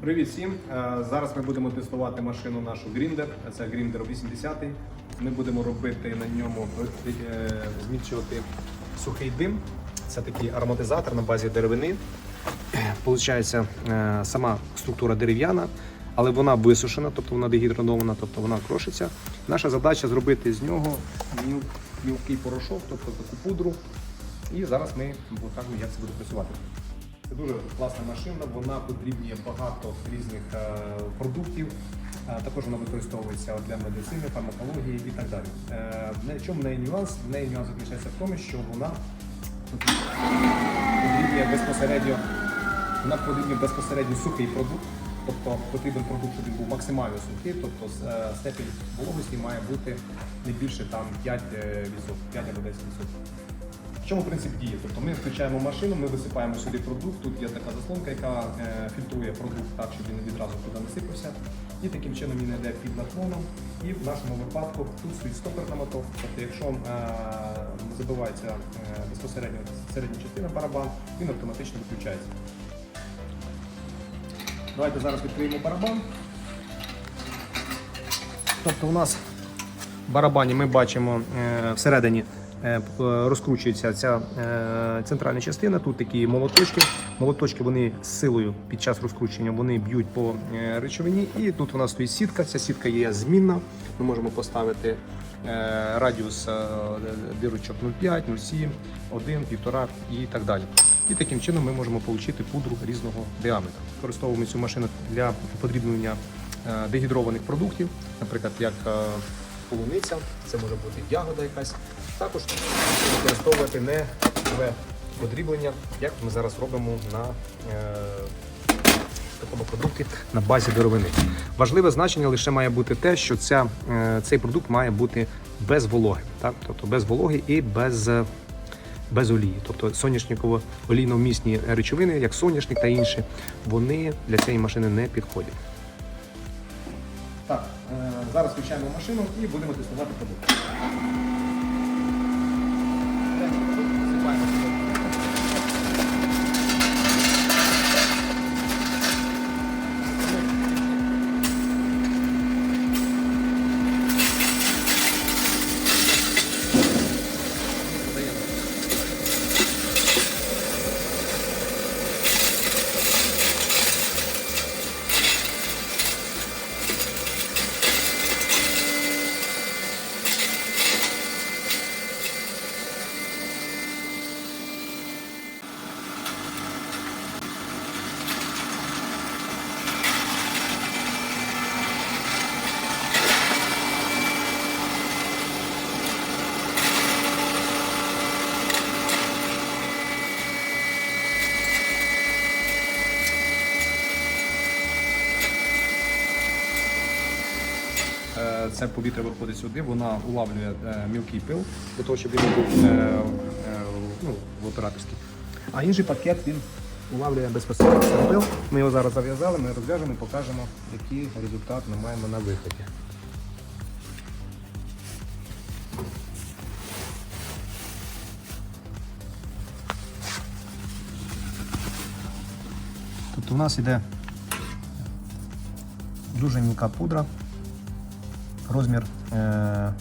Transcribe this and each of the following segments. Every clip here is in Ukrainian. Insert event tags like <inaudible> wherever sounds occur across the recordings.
Привіт всім! Е, Зараз ми будемо тестувати машину нашу Grinder. Це Grinder 80. Ми будемо робити на ньому е, зміщувати сухий дим. Це такий ароматизатор на базі деревини. <clears throat> Получається, е, сама структура дерев'яна, але вона висушена, тобто вона дегідронована, тобто вона крошиться. Наша задача зробити з нього мілкий порошок, тобто таку пудру. І зараз ми покажемо, як це буде працювати. Це дуже класна машина, вона потрібніє багато різних е, продуктів. Е, Також вона використовується для медицини, фармакології і так далі. Е, В чому в неї нюанс? В неї нюанс заключається в тому, що вона потрібніє безпосередньо, вона потрібніє безпосередньо сухий продукт. Тобто потрібен продукт, щоб він був максимально сухий, тобто степень вологості має бути не більше там 5%, 5 або 10%. Чому принцип діє? Тобто ми включаємо машину, ми висипаємо сюди продукт. Тут є така заслонка, яка е, фільтрує продукт так, щоб він відразу туди не сипався. І таким чином він йде під наклоном. І в нашому випадку тут стоїть стопер на мотор. Тобто, якщо е, забивається е, безпосередньо середня частина барабан, він автоматично виключається. Давайте зараз відкриємо барабан. Тобто у нас в барабані ми бачимо е, всередині розкручується ця е, центральна частина. Тут такі молоточки. Молоточки вони з силою під час розкручення вони б'ють по е, речовині. І тут у нас стоїть сітка. Ця сітка є змінна. Ми можемо поставити е, радіус е, дирочок 0,5, 0,7, 1, 1,5 і так далі. І таким чином ми можемо отримати пудру різного діаметру. Використовуємо цю машину для подрібнення е, дегідрованих продуктів, наприклад, як е, полуниця, це може бути ягода якась. Також використовувати не подріблення, як ми зараз робимо на е, такому продукті на базі деревини. Важливе значення лише має бути те, що ця, е, цей продукт має бути без вологи, так? тобто без вологи і без, е, без олії. Тобто соняшниково олійно-вмісні речовини, як соняшник та інші, вони для цієї машини не підходять. Так, е, зараз включаємо машину і будемо тестувати продукт. Е, Це повітря виходить сюди, вона улавлює е, мілкий пил для того, щоб він був е, е, ну, в операторський. А інший пакет він улавлює безпосередньо цей пил. Ми його зараз зав'язали, ми розв'яжемо і покажемо, який результат ми маємо на виході. Тобто у нас йде дуже мілка пудра. Розмір, е,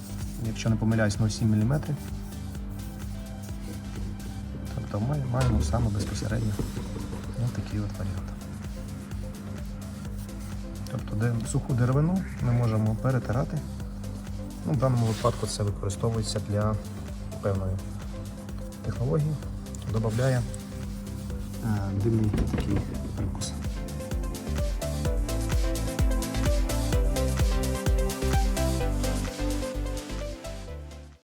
якщо не помиляюсь, 0,7 мм. Тобто ми маємо саме безпосередньо ось такий от варіант. Тобто де, суху деревину ми можемо перетирати. Ну, в даному випадку це використовується для певної технології, додає е, димний такий